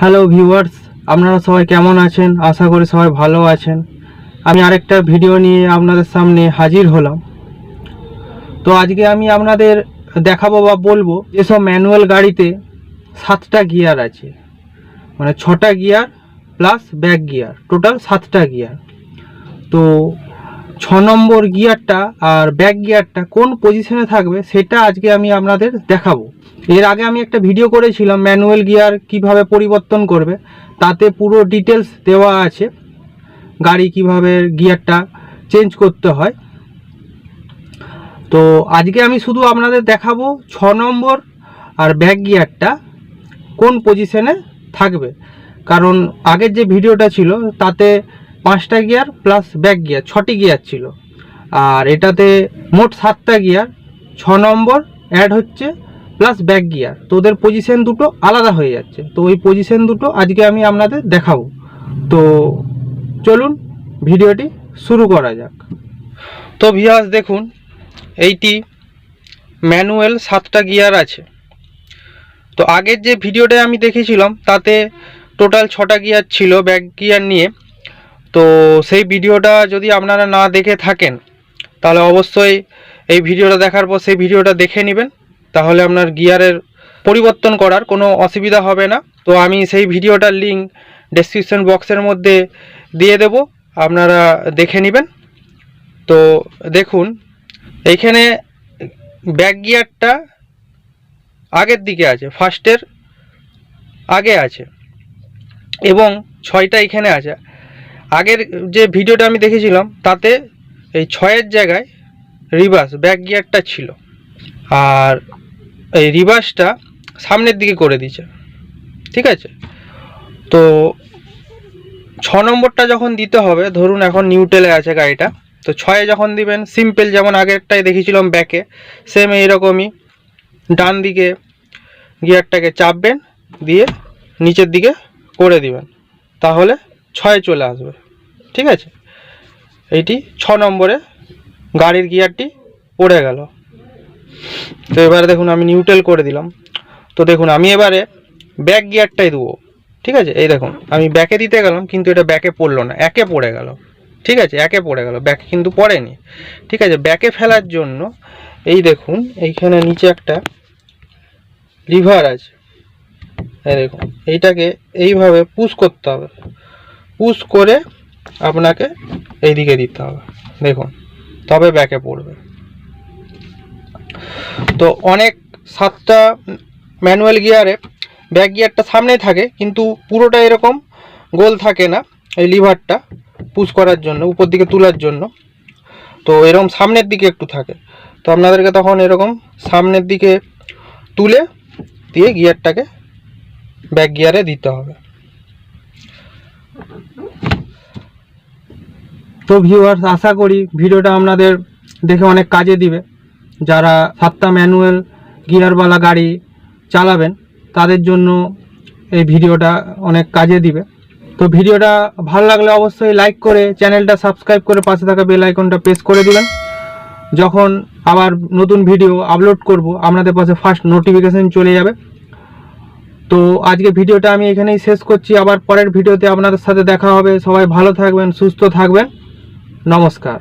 Hello viewers আপনারা সবাই কেমন আছেন? আশা করি সবাই ভালো আছেন। আমি আরেকটা ভিডিও নিয়ে আপনাদের সামনে হাজির হলাম। তো আজকে আমি আপনাদের দেখাবো বা বলব যেসব ম্যানুয়াল গাড়িতে সাতটা গিয়ার আছে। মানে ছটা gear plus back gear total সাতটা গিয়ার তো ছ নম্বর গিয়ারটা আর ব্যাক গিয়ারটা কোন পজিশনে থাকবে সেটা আজকে আমি আপনাদের দেখাবো। এর আগে আমি একটা ভিডিও করেছিলাম ম্যানুয়াল গিয়ার কীভাবে পরিবর্তন করবে, তাতে পুরো ডিটেলস দেওয়া আছে, গাড়ি কীভাবে গিয়ারটা চেঞ্জ করতে হয়। তো আজকে আমি শুধু আপনাদের দেখাবো ছ নম্বর আর ব্যাক গিয়ারটা কোন পজিশনে থাকবে। কারণ আগের যে ভিডিওটা ছিল, তাতে পাঁচটা গিয়ার প্লাস ব্যাক গিয়ার ছটি গিয়ার ছিল। আর এটাতে মোট সাতটা গিয়ার ছ নম্বর অ্যাড হচ্ছে প্লাস ব্যাক গিয়ার তো ওদের পজিশন দুটো আলাদা হয়ে যাচ্ছে। তো ওই পজিশন দুটো আজকে আমি আপনাদের দেখাবো। তো চলুন ভিডিওটি শুরু করা যাক। তো ভিয়াস দেখুন, এইটি ম্যানুয়াল সাতটা গিয়ার আছে। তো আগের যে ভিডিওটা আমি দেখেছিলাম, তাতে টোটাল ছটা গিয়ার ছিল ব্যাক গিয়ার নিয়ে। তো সেই ভিডিওটা যদি আপনারা না দেখে থাকেন, তাহলে অবশ্যই এই ভিডিওটা দেখার পর সেই ভিডিওটা দেখে নেবেন। তাহলে আপনার গিয়ারের পরিবর্তন করার কোনো অসুবিধা হবে না। তো আমি সেই ভিডিওটার লিঙ্ক ডেসক্রিপশন বক্সের মধ্যে দিয়ে দেব, আপনারা দেখে নেবেন। তো দেখুন এইখানে ব্যাক গিয়ারটা আগের দিকে আছে ফার্স্টের আগে আছে এবং ছয়টা এখানে আছে। আগের যে ভিডিওটা আমি দেখেছিলাম, তাতে এই ছয়ের জায়গায় রিভার্স ব্যাক গিয়ারটা ছিল। আর এই রিভার্সটা সামনের দিকে করে দিয়েছে। ঠিক আছে? তো ছ নম্বরটা যখন দিতে হবে, ধরুন এখন নিউটেলে আছে গাড়িটা, তো ছয়ে যখন দিবেন সিম্পল যেমন আগেরটাই দেখেছিলাম ব্যাকে সেম এইরকমই ডান দিকে গিয়ারটাকে চাপবেন, দিয়ে নিচের দিকে করে দিবেন। তাহলে ছয়ে চলে আসবে। ঠিক আছে? এইটি ছ নম্বরে গাড়ির গিয়ারটি পড়ে গেল। তো এবারে দেখুন, আমি নিউট্রাল করে দিলাম। তো দেখুন, আমি এবারে ব্যাক গিয়ারটাই দেবো। ঠিক আছে? এই দেখুন, আমি ব্যাকে দিতে গেলাম, কিন্তু এটা ব্যাকে পড়ল না। একে পড়ে গেল। ঠিক আছে? একে পড়ে গেল। ব্যাকে কিন্তু পড়েনি। ঠিক আছে? ব্যাকে ফেলার জন্য এই দেখুন, এইখানে নিচে একটা লিভার আছে। দেখুন, এইটাকে এইভাবে পুশ করতে হবে। পুশ করে আপনাকে এইদিকে দিতে হবে। দেখুন, তবে ব্যাকে পড়বে। তো অনেক সাতটা ম্যানুয়াল গিয়ারে ব্যাক গিয়ারটা সামনেই থাকে, কিন্তু পুরোটা এরকম গোল থাকে না এই লিভারটা পুশ করার জন্য, উপর দিকে তোলার জন্য। তো এরকম সামনের দিকে একটু থাকে। তো আপনাদেরকে তখন এরকম সামনের দিকে তুলে দিয়ে গিয়ারটাকে ব্যাক গিয়ারে দিতে হবে। তো ভিউয়ার্স আশা করি ভিডিওটা আপনাদের দেখে অনেক কাজে দিবে। যারা সাতটা ম্যানুয়াল গিয়ারওয়ালা গাড়ি চালাবেন, তাদের জন্য এই ভিডিওটা অনেক কাজে দিবে। তো ভিডিওটা ভালো লাগলে অবশ্যই লাইক করে চ্যানেলটা সাবস্ক্রাইব করে পাশে থাকা বেল আইকনটা প্রেস করে দিবেন। যখন আবার নতুন ভিডিও আপলোড করব, আপনাদের পাশে ফার্স্ট নোটিফিকেশান চলে যাবে। তো আজকে ভিডিওটা আমি এখানেই শেষ করছি। আবার পরের ভিডিওতে আপনাদের সাথে দেখা হবে। সবাই ভালো থাকবেন, সুস্থ থাকবেন। নমস্কার।